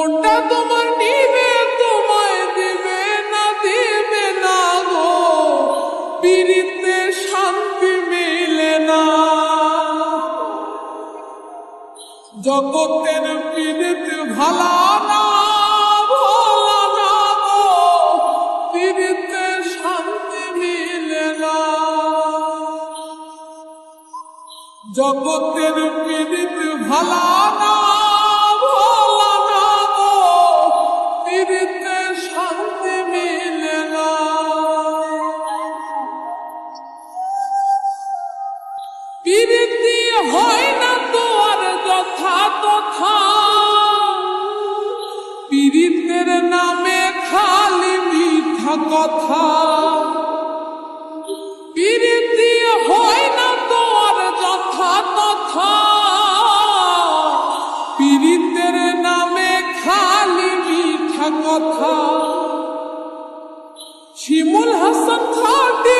মনটা তোমার নিবে, তোমায় দিবে না দিবে না গো। শান্তি মিলে না। জগতের পীড়িত ভালা পীড়িতে শান্তি মিলে না। জগতের পীড়িত ভালা হয় না তো আর যথা তথা। পীড়িতের নামে খালি মিথ্যা কথা। পীড়িতি হয় না তো আর যথা তথা। পীড়িতের নামে খালি মিথ্যা কথা। শিমুল হাসান খাটি